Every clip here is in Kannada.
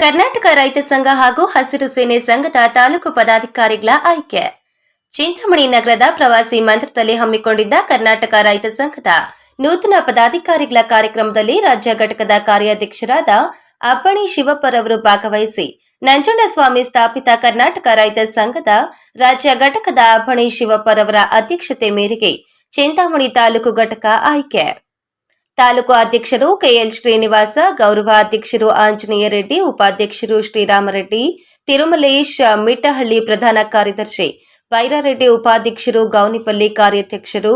ಕರ್ನಾಟಕ ರೈತ ಸಂಘ ಹಾಗೂ ಹಸಿರು ಸೇನೆ ಸಂಘದ ತಾಲೂಕು ಪದಾಧಿಕಾರಿಗಳ ಆಯ್ಕೆ. ಚಿಂತಾಮಣಿ ನಗರದ ಪ್ರವಾಸಿ ಮಂದಿರದಲ್ಲಿ ಹಮ್ಮಿಕೊಂಡಿದ್ದ ಕರ್ನಾಟಕ ರೈತ ಸಂಘದ ನೂತನ ಪದಾಧಿಕಾರಿಗಳ ಕಾರ್ಯಕ್ರಮದಲ್ಲಿ ರಾಜ್ಯ ಘಟಕದ ಕಾರ್ಯಾಧ್ಯಕ್ಷರಾದ ಅಪ್ಪಣಿ ಶಿವಪ್ಪರವರು ಭಾಗವಹಿಸಿ ನಂಜುಂಡಸ್ವಾಮಿ ಸ್ಥಾಪಿತ ಕರ್ನಾಟಕ ರೈತ ಸಂಘದ ರಾಜ್ಯ ಘಟಕದ ಅಭಣಿ ಶಿವಪ್ಪರವರ ಅಧ್ಯಕ್ಷತೆ ಮೇರೆಗೆ ಚಿಂತಾಮಣಿ ತಾಲೂಕು ಘಟಕ ಆಯ್ಕೆ. ತಾಲೂಕು ಅಧ್ಯಕ್ಷರು ಕೆಎಲ್ ಶ್ರೀನಿವಾಸ, ಗೌರವ ಅಧ್ಯಕ್ಷರು ಆಂಜನೇಯ ರೆಡ್ಡಿ, ಉಪಾಧ್ಯಕ್ಷರು ಶ್ರೀರಾಮರೆಡ್ಡಿ ತಿರುಮಲೇಶ್ ಮಿಟ್ಟಹಳ್ಳಿ ಪ್ರಧಾನ ಕಾರ್ಯದರ್ಶಿ, ಬೈರಾರೆಡ್ಡಿ ಉಪಾಧ್ಯಕ್ಷರು ಗೌನಿಪಲ್ಲಿ ಕಾರ್ಯಾಧ್ಯಕ್ಷರು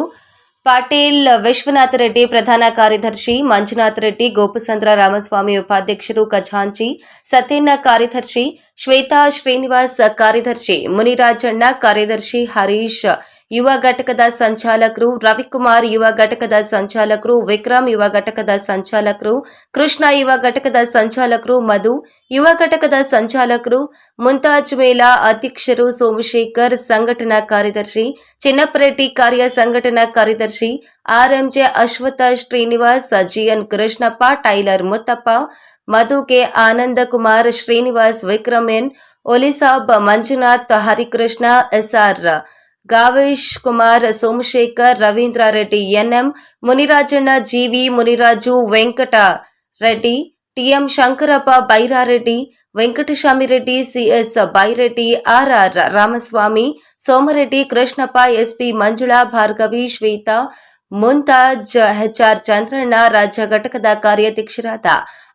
ಪಾಟೀಲ್ ವಿಶ್ವನಾಥ ರೆಡ್ಡಿ ಪ್ರಧಾನ ಕಾರ್ಯದರ್ಶಿ ಮಂಜುನಾಥ ರೆಡ್ಡಿ ಗೋಪಸಂದ್ರ ರಾಮಸ್ವಾಮಿ ಉಪಾಧ್ಯಕ್ಷರು ಖಜಾಂಚಿ ಸತ್ಯಣ್ಣ ಕಾರ್ಯದರ್ಶಿ ಶ್ವೇತಾ ಶ್ರೀನಿವಾಸ್ ಕಾರ್ಯದರ್ಶಿ ಮುನಿರಾಜಣ್ಣ ಕಾರ್ಯದರ್ಶಿ ಹರೀಶ್ ಯುವ ಘಟಕದ ಸಂಚಾಲಕರು, ರವಿಕುಮಾರ್ ಯುವ ಘಟಕದ ಸಂಚಾಲಕರು, ವಿಕ್ರಮ್ ಯುವ ಘಟಕದ ಸಂಚಾಲಕರು, ಕೃಷ್ಣ ಯುವ ಘಟಕದ ಸಂಚಾಲಕರು, ಮಧು ಯುವ ಘಟಕದ ಸಂಚಾಲಕರು, ಮುಂತಾಜ್ ಮೇಲಾ ಅಧ್ಯಕ್ಷರು ಸೋಮಶೇಖರ್, ಸಂಘಟನಾ ಕಾರ್ಯದರ್ಶಿ ಚಿನ್ನಪ್ಪರೆಡ್ಡಿ ಕಾರ್ಯ ಸಂಘಟನಾ ಕಾರ್ಯದರ್ಶಿ, RMJ Ashwatha Srinivas GN Krishnappa, tailor Muttappa, Madhu K Anandkumar Srinivas, Vikram N, Olisab Manjunath, Harikrishna, SR Gavesh Kumar, Somashekar, Ravindra Reddy, NM Munirajanna, GV Muniraju, Venkata Reddy, TM Shankarappa Byrareddy Venkataswamireddy CS Byreddy RR Ramaswamy, Somareddy, Krishnappa, SP Manjula, Bhargavi, Shweta Mumtaz HR Chandranna, ರಾಜ್ಯ ಘಟಕದ ಕಾರ್ಯಾಧ್ಯಕ್ಷರಾದ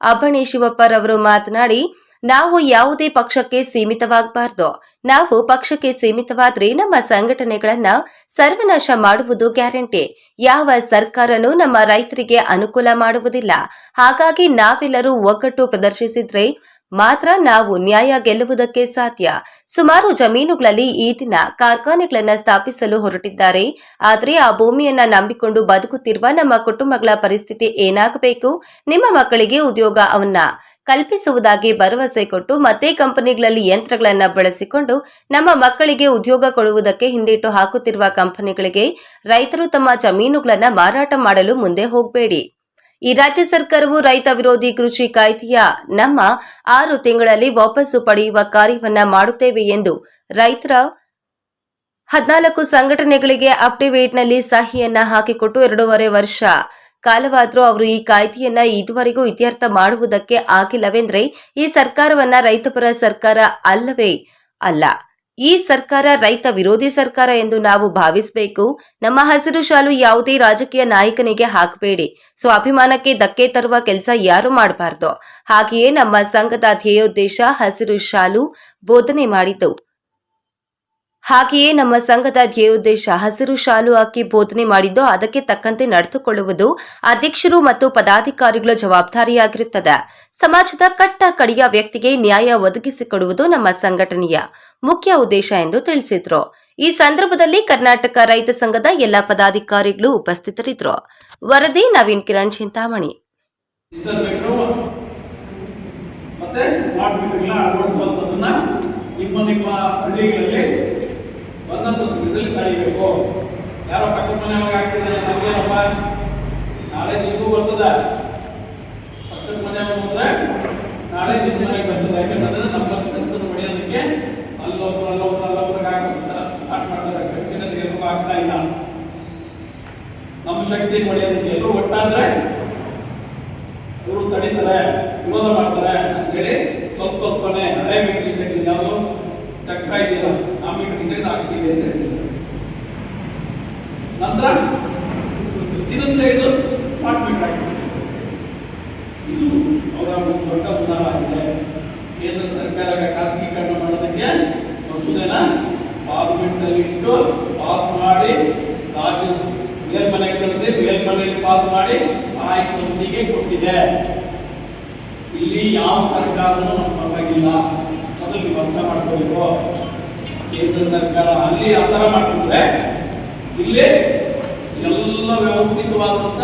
ಅಭಣಿ ಶಿವಪ್ಪರವರು ಮಾತನಾಡಿ ನಾವು ಯಾವುದೇ ಪಕ್ಷಕ್ಕೆ ಸೀಮಿತವಾಗಬಾರ್ದು. ನಾವು ಪಕ್ಷಕ್ಕೆ ಸೀಮಿತವಾದ್ರೆ ನಮ್ಮ ಸಂಘಟನೆಗಳನ್ನ ಸರ್ವನಾಶ ಮಾಡುವುದು ಗ್ಯಾರಂಟಿ. ಯಾವ ಸರ್ಕಾರನೂ ನಮ್ಮ ರೈತರಿಗೆ ಅನುಕೂಲ ಮಾಡುವುದಿಲ್ಲ. ಹಾಗಾಗಿ ನಾವೆಲ್ಲರೂ ಒಗ್ಗಟ್ಟು ಪ್ರದರ್ಶಿಸಿದ್ರೆ ಮಾತ್ರ ನಾವು ನ್ಯಾಯ ಗೆಲ್ಲುವುದಕ್ಕೆ ಸಾಧ್ಯ. ಸುಮಾರು ಜಮೀನುಗಳಲ್ಲಿ ಈ ದಿನ ಕಾರ್ಖಾನೆಗಳನ್ನು ಸ್ಥಾಪಿಸಲು ಹೊರಟಿದ್ದಾರೆ. ಆದರೆ ಆ ಭೂಮಿಯನ್ನ ನಂಬಿಕೊಂಡು ಬದುಕುತ್ತಿರುವ ನಮ್ಮ ಕುಟುಂಬಗಳ ಪರಿಸ್ಥಿತಿ ಏನಾಗಬೇಕು? ನಿಮ್ಮ ಮಕ್ಕಳಿಗೆ ಉದ್ಯೋಗ ಅವನ್ನ ಕಲ್ಪಿಸುವುದಾಗಿ ಭರವಸೆ ಕೊಟ್ಟು ಮತ್ತೆ ಕಂಪನಿಗಳಲ್ಲಿ ಯಂತ್ರಗಳನ್ನು ಬಳಸಿಕೊಂಡು ನಮ್ಮ ಮಕ್ಕಳಿಗೆ ಉದ್ಯೋಗ ಕೊಡುವುದಕ್ಕೆ ಹಿಂದೇಟು ಹಾಕುತ್ತಿರುವ ಕಂಪನಿಗಳಿಗೆ ರೈತರು ತಮ್ಮ ಜಮೀನುಗಳನ್ನು ಮಾರಾಟ ಮಾಡಲು ಮುಂದೆ ಹೋಗಬೇಡಿ. ಈ ರಾಜ್ಯ ಸರ್ಕಾರವು ರೈತ ವಿರೋಧಿ ಕೃಷಿ ಕಾಯ್ದೆಯ ನಮ್ಮ ಆರು ತಿಂಗಳಲ್ಲಿ ವಾಪಸ್ಸು ಪಡೆಯುವ ಕಾರ್ಯವನ್ನ ಮಾಡುತ್ತೇವೆ ಎಂದು ರೈತರ ಹದಿನಾಲ್ಕು ಸಂಘಟನೆಗಳಿಗೆ ಅಪ್ಟಿವೇಟ್ನಲ್ಲಿ ಸಹಿಯನ್ನ ಹಾಕಿಕೊಟ್ಟು ಎರಡೂವರೆ ವರ್ಷ ಕಾಲವಾದರೂ ಅವರು ಈ ಕಾಯ್ದೆಯನ್ನ ಇದುವರೆಗೂ ಇತ್ಯರ್ಥ ಮಾಡುವುದಕ್ಕೆ ಆಗಿಲ್ಲವೆಂದ್ರೆ ಈ ಸರ್ಕಾರವನ್ನ ರೈತಪರ ಸರ್ಕಾರ ಅಲ್ಲವೇ ಅಲ್ಲ. ಈ ಸರ್ಕಾರ ರೈತ ವಿರೋಧಿ ಸರ್ಕಾರ ಎಂದು ನಾವು ಭಾವಿಸಬೇಕು. ನಮ್ಮ ಹಸಿರು ಶಾಲು ಯಾವುದೇ ರಾಜಕೀಯ ನಾಯಕನಿಗೆ ಹಾಕಬೇಡಿ. ಸ್ವಾಭಿಮಾನಕ್ಕೆ ಧಕ್ಕೆ ತರುವ ಕೆಲಸ ಯಾರು ಮಾಡಬಾರ್ದು. ಹಾಗೆಯೇ ನಮ್ಮ ಸಂಘದ ಧ್ಯೇಯೋದ್ದೇಶ ಹಸಿರು ಶಾಲು ಬೋಧನೆ ಮಾಡಿತು. ಹಾಗೆಯೇ ನಮ್ಮ ಸಂಘದ ಧ್ಯೇಯೋದ್ದೇಶ, ಹಸಿರು ಶಾಲು ಹಾಕಿ ಬೋಧನೆ ಮಾಡಿದ್ದು ಅದಕ್ಕೆ ತಕ್ಕಂತೆ ನಡೆದುಕೊಳ್ಳುವುದು ಅಧ್ಯಕ್ಷರು ಮತ್ತು ಪದಾಧಿಕಾರಿಗಳ ಜವಾಬ್ದಾರಿಯಾಗಿರುತ್ತದೆ. ಸಮಾಜದ ಕಟ್ಟ ಕಡಿಯ ವ್ಯಕ್ತಿಗೆ ನ್ಯಾಯ ಒದಗಿಸಿಕೊಡುವುದು ನಮ್ಮ ಸಂಘಟನೆಯ ಮುಖ್ಯ ಉದ್ದೇಶ ಎಂದು ತಿಳಿಸಿದ್ರು. ಈ ಸಂದರ್ಭದಲ್ಲಿ ಕರ್ನಾಟಕ ರೈತ ಸಂಘದ ಎಲ್ಲ ಪದಾಧಿಕಾರಿಗಳು ಉಪಸ್ಥಿತರಿದ್ದರು. ವರದಿ ನವೀನ್ ಕಿರಣ್ ಚಿಂತಾಮಣಿ. ನಿಮ್ಮ ನಿಮ್ಮ ಹಳ್ಳಿಗಳಲ್ಲಿ ಬಂದಂಥದ್ದು ಇದರಲ್ಲಿ ತಡಿಬೇಕು ಯಾರೋ ಪಕ್ಕದ ಅವಾಗ ಹಾಕಿದ್ರೆ ನಮ್ಗೇನಪ್ಪ? ನಾಳೆ ನಿಮಗೂ ಬರ್ತದ. ಪಕ್ಕದ ಮನೆ ಮುಂದೆ ನಾಳೆ ನಿಮ್ಮ ಮನೆಗೆ ಬರ್ತದೆ. ಯಾಕಂತಂದ್ರೆ ನಮ್ಮ ಕೆಲಸ ಹೊಡೆಯೋದಕ್ಕೆ ಅಲ್ಲೊಬ್ರು ಅಲ್ಲೊಬ್ರು ಅಲ್ಲೊಬ್ರಿಗೆ ಹಾಕಿ ಸ್ಟಾರ್ಟ್ ಮಾಡ್ತಾರೆ. ಗಟ್ಟಿನತೆಗೆ ಎಲ್ಲೂ ಆಗ್ತಾ ಇಲ್ಲ. ನಮ್ಮ ಶಕ್ತಿ ಹೊಡೆಯೋದಕ್ಕೆ ಎಲ್ಲರೂ ಒಟ್ಟಾದ್ರೆ ಇವರು ತಡೀತಾರೆ, ವಿರೋಧ ಮಾಡ್ತಾರೆ ಅಂತೇಳಿ ಸ್ವಲ್ಪ ಸ್ವಲ್ಪನೇ ಹಳೆ ತೆಗೆದು ಯಾವುದು? ಚಕ್ರ ತೆಗೆದು ನಂತರ ಇದನ್ನು ತೆಗೆದು ಆಗಿದೆ. ಇದು ಅವರ ಒಂದು ದೊಡ್ಡ ಉದಾಹರಣೆ ಆಗಿದೆ. ಕೇಂದ್ರ ಸರ್ಕಾರ ಖಾಸಗೀಕರಣ ಮಾಡೋದಕ್ಕೆ ಮಸೂದೆನ ಪಾರ್ಲಿಮೆಂಟ್ನಲ್ಲಿ ಇಟ್ಟು ಪಾಸ್ ಮಾಡಿ ರಾಜ್ಯ ಮೇಲ್ಮನೆ ಕಳಿಸಿ, ಮೇಲ್ಮನೆಯಲ್ಲಿ ಪಾಸ್ ಮಾಡಿ ಸಹಾಯಕ ಸಮಿತಿಗೆ ಕೊಟ್ಟಿದೆ. ಇಲ್ಲಿ ಯಾವ ಸರ್ಕಾರನೂ ನಮ್ಮ ಪರವಾಗಿಲ್ಲ. ಮೊದಲು ನೀವು ಅರ್ಥ ಮಾಡ್ಕೋಬೇಕು. ಸರ್ಕಾರ ಅಲ್ಲಿ ಆ ಥರ ಮಾಡ್ತಿದ್ರೆ ಇಲ್ಲಿ ಎಲ್ಲ ವ್ಯವಸ್ಥಿತವಾದಂತ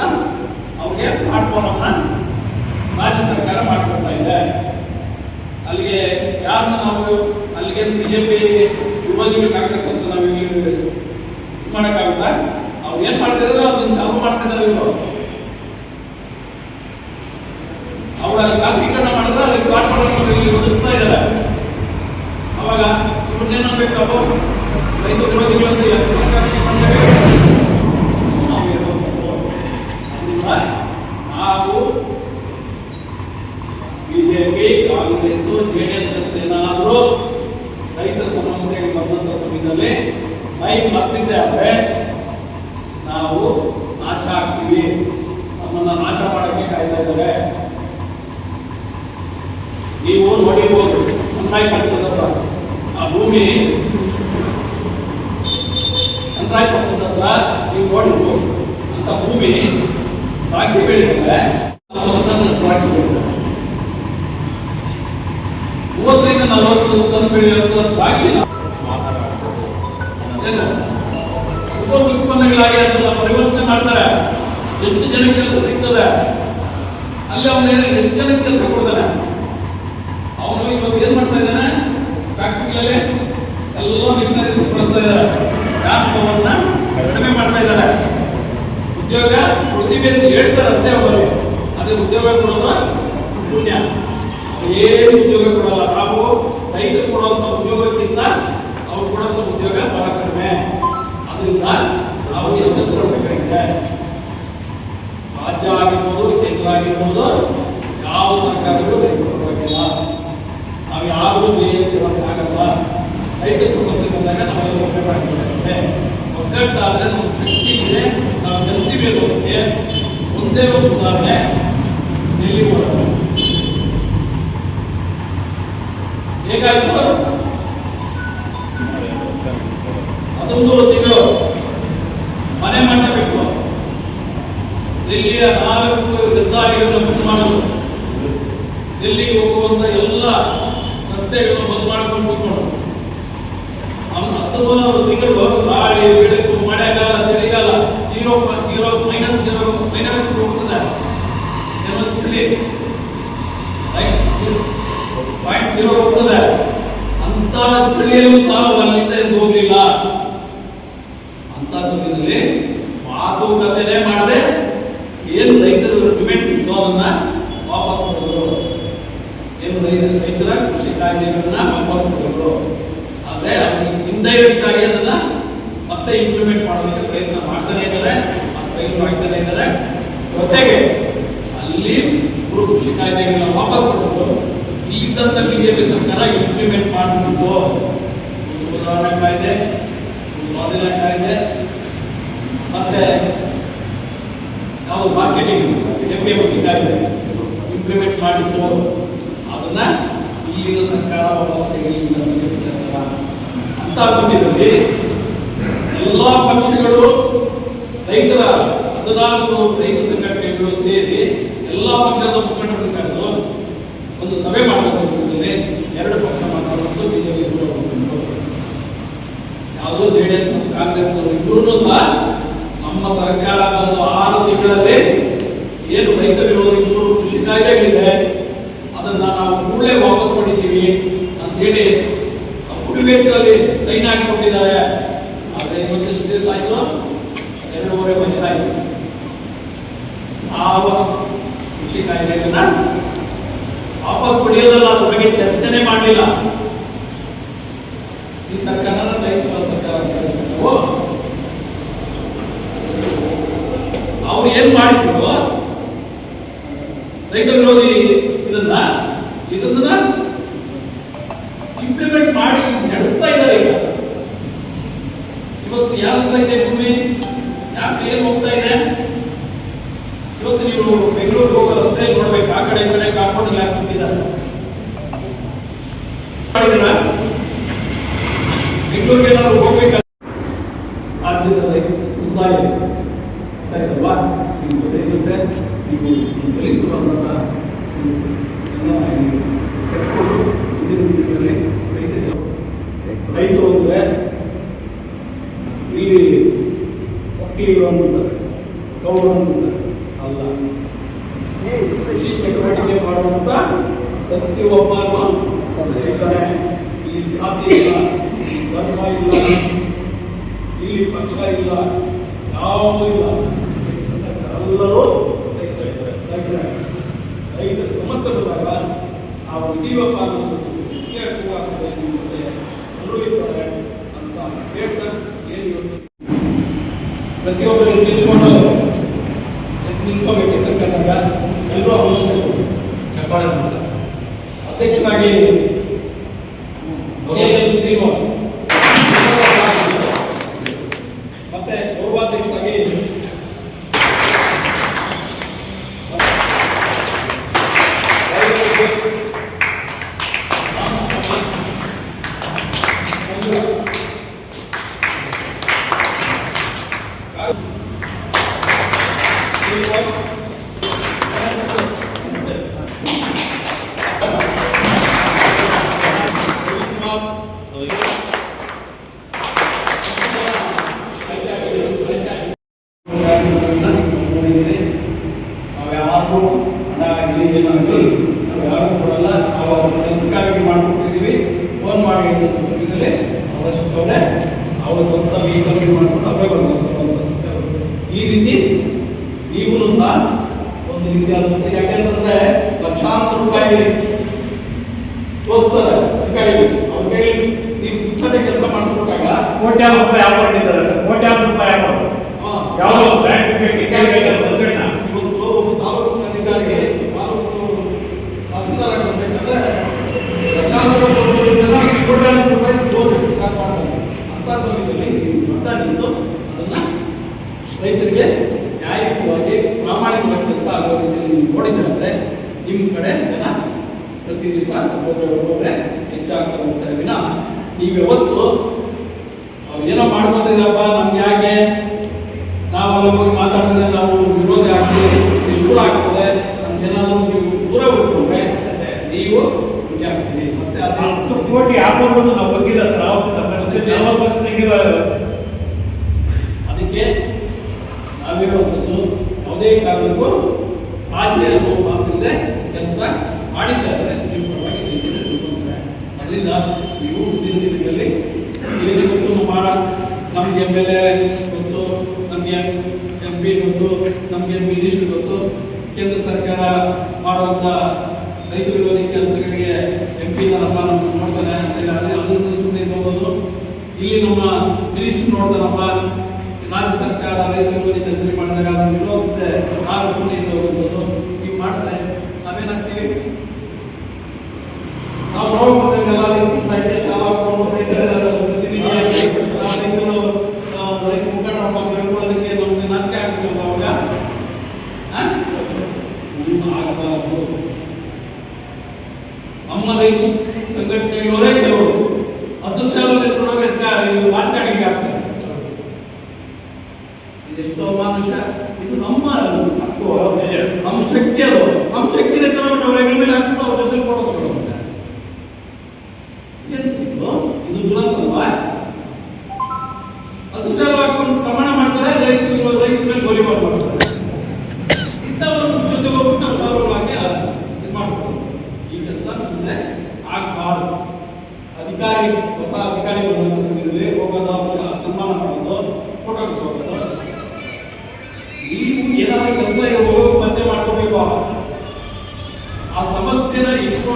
ಅವ್ರಿಗೆ ಪ್ಲಾಟ್ಫಾರ್ಮ್ ರಾಜ್ಯ ಸರ್ಕಾರ ಮಾಡ್ಕೊಳ್ತಾ ಇದೆ. ಅಲ್ಲಿಗೆ ಯಾರನ್ನ ನಾವು ಅಲ್ಲಿಗೆ ಬಿಜೆಪಿ ವಿರೋಧಿಗಳು ಕಾಂಗ್ರೆಸ್ ಅಂತ ನಾವು ಇಲ್ಲಿ ಇದು ಮಾಡಕ್ಕಾಗುತ್ತಾ? ಅವ್ರು ಏನ್ ಮಾಡ್ತಿದಾರೋ ಅದನ್ನ ಚಾಲು ಮಾಡ್ತಿದ್ದಾರೆ ಇವರು. ಅಲ್ಲಿ ಖಾಸಗೀಕರಣ ಮಾಡಿದ್ರೆ ಅದಕ್ಕೆ ಪಾಠ ಮಾಡೋದು ಇಲ್ಲಿ ಒದಗಿಸ್ತಾ ಇದ್ದಾರೆ ಅವಾಗ ಇವ್ರನ್ನೇನಾಗಬೇಕು ರೈತ ವಿರೋಧಿಗಳಂತ ಯಾಕೆ ಸರ್ಕಾರಕ್ಕೆ ಮಾಡ್ತಾರೆ? ನಾವು ಇರ್ಬೇಕು. ಅದರಿಂದ ನಾವು ಬಿಜೆಪಿ ಕಾಂಗ್ರೆಸ್ ಜೆಡಿಎಸ್ ಏನಾದರೂ ರೈತರ ಸಮಸ್ಯೆಗೆ ಬಂದಂತ ಸಮಯದಲ್ಲಿ ಮೈ ಮತ್ತಿದ್ದೆ ಆದ್ರೆ ನಾವು ನಾಶ ಆಗ್ತೀವಿ ನಮ್ಮನ್ನ ನಾಶ ಮಾಡಕ್ಕೆ ಕಾಯ್ತಾ ಇದ್ದಾರೆ ನೀವು ನೋಡಿರ್ಬೋದು. ಪಂಚದ ಆ ಭೂಮಿ. ಹತ್ರ ನೀವು ನೋಡಿರ್ಬೋದು. ಅಂತ ಭೂಮಿ ಬಾಕಿ ಬೆಳೆದ್ರೆ ಬಾಕಿ ಬೆಳೆದಿದೆ ಮೂವತ್ತರಿಂದ ನಲವತ್ತು ಟನ್ ಬೆಳೆಯುವಂತ? ಉಪ ಉತ್ಪನ್ನಗಳಾಗಿ ಅದನ್ನ ಪರಿವರ್ತನೆ ಮಾಡ್ತಾರೆ. ಹೆಚ್ಚು ಜನ ಕೆಲಸ ಸಿಗ್ತದೆ. ಅಲ್ಲಿ ಅವನೇನು ಎಷ್ಟು ಜನ ಕೆಲಸ ಕೊಡ್ತಾನೆ ಅವನು ಇವತ್ತು ಏನ್ ಮಾಡ್ತಾ ಇದ್ದಾನೆ ಫ್ಯಾಕ್ಟ್ರಿಗಳಲ್ಲಿ ಎಲ್ಲ ಮಿಷನರೀಸ್ ಬಳಸ್ತಾ ಇದ್ದಾರೆ ವ್ಯಾಪಕವನ್ನ ಕಡಿಮೆ ಮಾಡ್ತಾ ಇದ್ದಾರೆ ಉದ್ಯೋಗ ಕೊಡ್ತೀವಿ ಅಂತ ಹೇಳ್ತಾರೆ ಅಷ್ಟೇ ಅವರು. ಅದೇ ಉದ್ಯೋಗ ಕೊಡೋದು ಶೂನ್ಯ. ಏನು ಉದ್ಯೋಗ ಕೊಡಲ್ಲ. ನಾವು ರೈತರು ಕೊಡುವಂತ ಉದ್ಯೋಗಕ್ಕಿಂತ ಅವ್ರು ಕೊಡುವಂತ ಉದ್ಯೋಗ ಬಹಳ ಕಡಿಮೆ. ಅದರಿಂದ ನಾವು ಎಲ್ಲ ಕೊಡಬೇಕಾಗಿದೆ ರಾಜ್ಯ ಆಗಿರ್ಬೋದು ಕೇಂದ್ರ ಆಗಿರ್ಬೋದು ಮಾಡುವುದು ದಿಲ್ಲಿಗೆ ಹೋಗುವಂತ ಎಲ್ಲ ರಸ್ತೆಗಳನ್ನು ಬಂದ್ ಮಾಡ್ಕೊಂಡು ಕೂತ್ಕೊಂಡು ಹತ್ತೊಂಬತ್ತು ತಿಂಗಳು ಗಾಳಿ ಬೆಳಕು ಮಳೆಗಾಲ, ಚಳಿಗಾಲ zero zero minus zero minus ಹೋಗ್ತದೆ. ಪಾಯಿಂಟ್ ಜೀರೋ ಹೋಗ್ತದೆ. ಅಂತ ಚಳಿಯಲ್ಲೂ ಸಹ ಅಲ್ಲಿಂದ ಹೋಗ್ಲಿಲ್ಲ. ಅಂತ ಸಮಯದಲ್ಲಿ ಮಾತುಕತೆನೇ ಮಾಡಿ ಅದನ್ನ ವಾಪಸ್ ಕೊಡೋದು ಏನು ರೈತರ ಕೃಷಿ ಕಾಯ್ದೆಗಳನ್ನ ವಾಪಸ್ ಕೊಡೋದು ಆದ್ರೆ ಇಂಡೈರೆಕ್ಟ್ ಆಗಿ ಅದನ್ನ ಮತ್ತೆ ಇಂಪ್ಲಿಮೆಂಟ್ ಮಾಡೋದಕ್ಕೆ ಪ್ರಯತ್ನ ಮಾಡ್ತಾನೆ ಇದ್ದಾರೆ ಪ್ರಯತ್ನ ಮಾಡ್ತಾನೆ ಇದ್ದಾರೆ. ಜೊತೆಗೆ ಅಲ್ಲಿ ಕೃಷಿ ಕಾಯ್ದೆಗಳನ್ನ ವಾಪಸ್ ಕೊಡೋದು ಇಲ್ಲಿದ್ದಂತ ಬಿಜೆಪಿ ಸರ್ಕಾರ ಇಂಪ್ಲಿಮೆಂಟ್ ಮಾಡಬೇಕು ಸುಧಾರಣಾ ಕಾಯ್ದೆ ಕಾಯ್ದೆ, ಮತ್ತೆ ನಾವು ಮಾರ್ಕೆಟಿಂಗ್ ಎಂ ಪಿ ಎಂ ಕಾಯ್ದೆ ಇಂಪ್ಲಿಮೆಂಟ್ ಮಾಡಿದ್ದು, ಅದನ್ನ ಇಲ್ಲಿನ ಸರ್ಕಾರ ಅಂತ ಸಮಯದಲ್ಲಿ ಎಲ್ಲ ಪಕ್ಷಗಳು, ರೈತರ ಹದಿನಾಲ್ಕು ರೈತ ಸಂಘಟನೆಗಳು ಸೇರಿ ಎಲ್ಲ ಪಕ್ಷದ ಮುಖಂಡರನ್ನು ಕರೆದು ಒಂದು ಸಭೆ ಮಾಡಬೇಕು ಎರಡು ಪಕ್ಷ ಮಾತಾಡೋದು ಬಿಜೆಪಿ ಯಾವುದೋ ಜೆಡಿಎಸ್ ಮತ್ತು ಕಾಂಗ್ರೆಸ್ ಇಬ್ಬರೂ ಸಹ ನಮ್ಮ ಸರ್ಕಾರ ಬಂದು ರೈತ ವಿರೋಧಿ ಮೂರು ಕೃಷಿ ಕಾಯ್ದೆಗಳಿದೆ. ಅದನ್ನ ನಾವು ಕೂಡಲೇ ವಾಪಸ್ ಪಡಿತೀವಿ ಅಂತ ಹೇಳಿ ಅಲ್ಲಿ ಸೈನ್ ಹಾಕಿಕೊಂಡಿದ್ದಾರೆ ಆದ್ರೆ ಇವತ್ತು ದಿವಸ ಆಯ್ತು? ಎರಡೂವರೆ ವರ್ಷ ಆಯ್ತು. ಯಾವ ಕೃಷಿ ಕಾಯ್ದೆಗಳನ್ನ ವಾಪಸ್ ಪಡೆಯೋದಲ್ಲ, ಅದ್ರ ಬಗ್ಗೆ ಚರ್ಚೆನೆ ಮಾಡಲಿಲ್ಲ. ಈ ಸರ್ಕಾರ ರೈತರ ಸರ್ಕಾರ. ಅವ್ರು ಏನ್ ಮಾಡಿದ್ರು? ರೈತ ವಿರೋಧಿ ಇದನ್ನ ಇದನ್ನ ಇಂಪ್ಲಿಮೆಂಟ್ ಮಾಡಿ ನಡೆಸ್ತಾ ಇದ್ದಾರೆ ಈಗ. ಇವತ್ತು ಹತ್ರ ಇದೆ ಭೂಮಿ? ಯಾಕೆ ಏನ್ ಹೋಗ್ತಾ ಇದೆ? ಇವತ್ತು ನೀವು ಬೆಂಗಳೂರಿಗೆ ಹೋಗೋ ರಸ್ತೆ ನೋಡ್ಬೇಕು, ಆ ಕಡೆ ಕಡೆ ಕಾಂಪೌಂಡ್ ಯಾಕೆ ಮಾಡಿದ್ದೀರಾ? ಬೆಂಗಳೂರಿಗೆ ಏನಾದ್ರು ಹೋಗ್ಬೇಕಾದ್ರೆ ಆದ್ದರಿಂದ ತುಂಬಾ ಇದೆ ಸರಿಯಲ್ವಾ ನೀವು ಜೊತೆ ಇರುತ್ತೆ. ನೀವು ಕಲಿಸ್ಕೊಂಡು ಬಂದಂತ ರೈತರು ಅಂದ್ರೆ ಇಲ್ಲಿ ಒಕ್ಕಲಿಗರು ಅಂತಾರೆ ಗೌರವ ಅಂತಾರೆ ಅಲ್ಲ ಕೃಷಿ ಚಟುವಟಿಕೆ ಮಾಡುವಂತ ಪ್ರತಿಯೊಬ್ಬನು ರೈತನೇ ಇಲ್ಲಿ ಜಾತಿ ಇಲ್ಲ ಧರ್ಮ ಇಲ್ಲ ಇಲ್ಲಿ ಪಕ್ಷ ಇಲ್ಲ ಯಾವ ಯಾವುದೂ ಇಲ್ಲ ಎಲ್ಲರೂ ರೈತರೇ. ರೈತರ ಬಂದಾಗ ಆ ಇದೀವಪ್ಪ ಅನ್ನೋದು ಮುಖ್ಯ ಎಲ್ಲರೂ ಅಂತ ಹೇಳ್ತಾ ಏನು ಇವತ್ತು? ಪ್ರತಿಯೊಬ್ಬರು ಎದ್ದು ನಿಂತ್ಕೊಂಡು ಎದ್ದು ನಿಂತ್ಕೋಬೇಕು ಹೆಸರು ಕಂಡಾಗ ಎಲ್ಲರೂ ಕೆ ಎಲ್ ಶ್ರೀನಿವಾಸ್ ಮತ್ತೆ ಗೌರವಾಧ್ಯಕ್ಷರಾಗಿ ನಾವು ಯಾರು ಹಣ ಆಗಲಿ ಏನಾಗಲಿ ನಾವು ಯಾರು ಕೊಡಲ್ಲ ನಾವು ಅವ್ರ ಕೆಲಸಕ್ಕಾಗಿ ಮಾಡ್ಕೊಟ್ಟಿದ್ದೀವಿ ಫೋನ್ ಮಾಡಿ ಹೇಳಿದ ಸಮಯದಲ್ಲಿ ಅವರಷ್ಟು ಅವರೇ ಅವ್ರ ಸ್ವಂತ ವೆಹಿಕಲ್ ಮಾಡ್ಕೊಂಡು ಅವರೇ ಬರ್ತಾರೆ ಈ ರೀತಿ ನೀವು ಸಹ ಒಂದು ರೀತಿಯಾದಂಥ ಯಾಕೆಂತಂದ್ರೆ ಲಕ್ಷಾಂತರ ರೂಪಾಯಿ ಓದಿಸ್ತಾರೆ ಅಧಿಕಾರಿಗಳು ಅವ್ರ ಕೈಯಲ್ಲಿ ನೀವು ಪುಸ್ತಕ ಕೆಲಸ ಕೋಟ್ಯಾಂತರ ರೂಪಾಯಿ ಯಾವ ಇದ್ದಾರೆ ಸರ್. ಕೋಟ್ಯಾಂತರ ರೂಪಾಯಿ ಹಾ, ಯಾವುದೋ ಬ್ಯಾಂಕ್ ಸಂಘಟನೆ ತಾಲೂಕು ಅಧಿಕಾರಿಗೆ ಸಮಯದಲ್ಲಿ ಅದನ್ನ ರೈತರಿಗೆ ನ್ಯಾಯಯುತವಾಗಿ ಪ್ರಾಮಾಣಿಕವಾಗಿ ಕೆಲಸ ಆಗೋ ನೀವು ನೋಡಿದ್ರೆ ನಿಮ್ಮ ಕಡೆ ಜನ ಪ್ರತಿ ದಿವಸ ಒಬ್ಬೊಬ್ಬರೇ ಹೆಚ್ಚಾಗ್ತಾ ಹೋಗ್ತಾರೆ. ವಿನ ನೀವು ಯಾವತ್ತು ಏನೋ ಮಾಡ್ಕೊಂಡಿದ್ದಾರಪ್ಪ ನಮ್ಗೆ ಯಾಕೆ? ನಾವು ಅಲ್ಲಿ ಹೋಗಿ ಮಾತಾಡಿದ್ರೆ ನಾವು ವಿರೋಧ ಆಗ್ತೀವಿ ದೂರ ಆಗ್ತದೆ. ನಮ್ಗೇನಾದ್ರೂ ನೀವು ದೂರ ಹೋಗ್ಕೊಂಡ್ರೆ ನೀವು ಆಗ್ತೀರಿ. ಮತ್ತೆ ಹತ್ತು ಕೋಟಿ ಆಗೋದು ನಾವು ಪರ್ಸೆಂಟ್ಗೆ ಅದಕ್ಕೆ ನಾವಿರುವಂಥದ್ದು ಯಾವುದೇ ಕಾರಣಕ್ಕೂ ರಾಜ್ಯ ಅನ್ನೋ ಮಾತಿಲ್ಲದೆ ಕೆಲಸ ಮಾಡಿದ್ದಾರೆ ನಿಮ್ಮ ಪರವಾಗಿ ಅದರಿಂದ ನೀವು ಮುಂದಿನ ದಿನಗಳಲ್ಲಿ ನಮ್ಗೆ ಎಂ ಎಲ್ ಎ ಗೊತ್ತು, ನಮಗೆ ಎಂ ಪಿ ಗೊತ್ತು, ನಮಗೆ ಮಿನಿಸ್ಟರ್ ಗೊತ್ತು. ಕೇಂದ್ರ ಸರ್ಕಾರ ಮಾಡುವಂಥ ರೈತ ವಿರೋಧಿ ಕೆಲಸಗಳಿಗೆ ಎಂ ಪಿ ಇದಾರಪ್ಪ ನೋಡ್ತಾನೆ ಅದೇ ಅದನ್ನು ಸುಮ್ಮನೆ ಹೋಗೋದು ಇಲ್ಲಿ ನಮ್ಮ ಮಿನಿಸ್ಟರ್ ನೋಡ್ತಾರಪ್ಪ ರಾಜ್ಯ ಸರ್ಕಾರ ರೈತ ವಿರೋಧಿ ಕೆಲಸ ಮಾಡಿದಾಗ ಅದನ್ನು ವಿರೋಧಿಸದೆ ನಾವು ಸುಮ್ಮನೆ ಹೋಗುವುದು ನೀವು ಮಾಡಿದ್ರೆ ನಾವೇನಾಗ್ತೀವಿ ನಾವು ನೋಡ್ಬೋದೆಲ್ಲ ರೈತ ಸಾಹಿತ್ಯ ಶಾಲಾ ಹೋಗ್ಬೋದು, ರೈತರ ಪ್ರತಿನಿಧಿಯಾಗಿ ಆ ರೈತರು ಆ, ರೈತ ಮುಖಂಡರಪ್ಪ ಬೆಳ್ಕೊಳ್ಳೋದಕ್ಕೆ ನಮ್ಗೆ ನಾಚಿಕೆ ಆಗ್ತಿಲ್ಲ ಅವಾಗ ಆ? ನಿಮ್ಮ ಆಗಬಾರದು ನಮ್ಮ ರೈತ ಸಂಘಟನೆಗಳವರೇ ಕೆಲವರು ಅಸೋಸಿಯೇಷನ್ ಎತ್ಕೊಂಡೋಗಿ ರಾಜಕಾರಣಿಗೆ ಆಗ್ತಾರೆ ಇದೆಷ್ಟೋ ಮಾನುಷ ಇದು ನಮ್ಮ ಹಕ್ಕು ನಮ್ಮ ಶಕ್ತಿ ಅದು ನಮ್ಮ ಶಕ್ತಿ ಎತ್ಕೊಂಡು ಅವ್ರ ಹೆಗಲ ಮೇಲೆ ಹಾಕ್ಬಿಟ್ಟು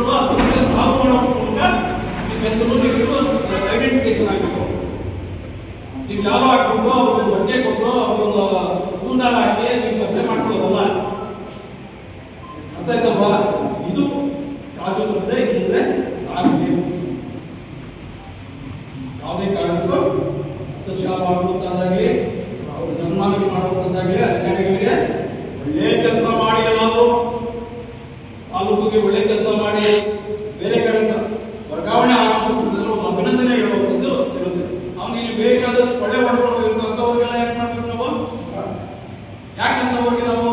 ಸಮಸ್ಯೆನ ಇಟ್ಕೊಂಡು ಆ ಸಮಸ್ಯೆ ಸಾಲ್ವ್ ಮಾಡೋ ಮೂಲಕ ನಿಮ್ಮ ಹೆಸರು ನೀವು ಐಡೆಂಟಿಫಿಕೇಶನ್ ಆಗಬೇಕು ನೀವು ಚಾಲು ಹಾಕ್ಬಿಟ್ಟು ಅವ್ರಿಗೆ ಬಟ್ಟೆ ಕೊಟ್ಟು ಅವ್ರಿಗೊಂದು ಹೂನಾರ ಹಾಕಿ ನೀವು ಕೆಲಸ ಮಾಡ್ಕೊಳ್ಳೋದಲ್ಲ ಅರ್ಥ ಆಯ್ತಲ್ವಾ ಇದು ಕಾಜು ಮುಂದೆ ಮುಂದೆ ಆಗಬೇಕು ಯಾವುದೇ ಕಾರಣಕ್ಕೂ ಸಸ್ಯಾಲ ಮಾಡುವಂಥದ್ದಾಗಲಿ ಅವರು ಸನ್ಮಾನ ಮಾಡುವಂಥದ್ದಾಗಲಿ ಅಧಿಕಾರಿಗಳಿಗೆ ಒಳ್ಳೆ ಕೆಲಸ ಮಾಡಿ ಎಲ್ಲಾದರೂ ತಾಲೂಕಿಗೆ ಒಳ್ಳೆ ಕೆಲಸ ಮಾಡಿ ಬೇರೆ ಕಡೆ ವರ್ಗಾವಣೆ ಆಗುವಂಥ ಸಂದರ್ಭದಲ್ಲಿ ಒಂದು ಅಭಿನಂದನೆ ಹೇಳುವಂಥದ್ದು ಇರುತ್ತೆ ಅವನು ಇಲ್ಲಿ ಬೇಕಾದಷ್ಟು ಒಳ್ಳೆ ಮಾಡ್ಕೊಂಡು ಇರ್ತಕ್ಕಂಥವ್ರಿಗೆಲ್ಲ ಯಾಕೆ ಮಾಡ್ಬೇಕು ನಾವು ಯಾಕಂತವ್ರಿಗೆ ನಾವು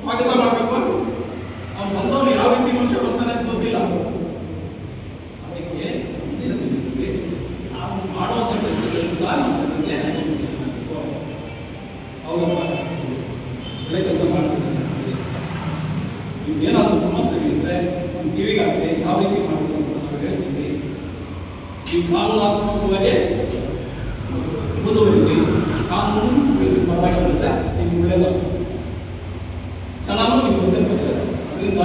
ಸ್ವಾಗತ ಮಾಡಬೇಕು ಅವ್ನು ಬಂದವನು ಯಾವ ರೀತಿ ಮನುಷ್ಯ ಬರ್ತಾನೆ ಅಂತ ಗೊತ್ತಿಲ್ಲ ಅದಕ್ಕೆ ಮುಂದಿನ ದಿನಗಳಲ್ಲಿ ನಾವು ಮಾಡುವಂಥ ಕೆಲಸಗಳನ್ನು ಸಹ ನಮಗೆ ಹೌದಪ್ಪ ಒಳ್ಳೆ ಕೆಲಸ ಮಾಡ್ತಿದ್ದಾರೆ ಏನಾದರೂ ಸಮಸ್ಯೆಗಳಿದ್ರೆ ನಮ್ಮ ಕಿವಿಗಾಗಲಿ ಯಾವ ರೀತಿ ಮಾಡ್ತೀವಿ ಅಂತ ನಾವು ಹೇಳ್ತೀವಿ. ಈ ಕಾನೂನಾತ್ಮಕವಾಗಿ ಮುಂದುವರಿತೀವಿ ಕಾನೂನು ಪರವಾಗಿರುತ್ತೆ ಒಳ್ಳೇದು ಚೆನ್ನಾಗೂ ನಿಮ್ಗೆ ಗೊತ್ತಿರ್ತದೆ. ಅದರಿಂದ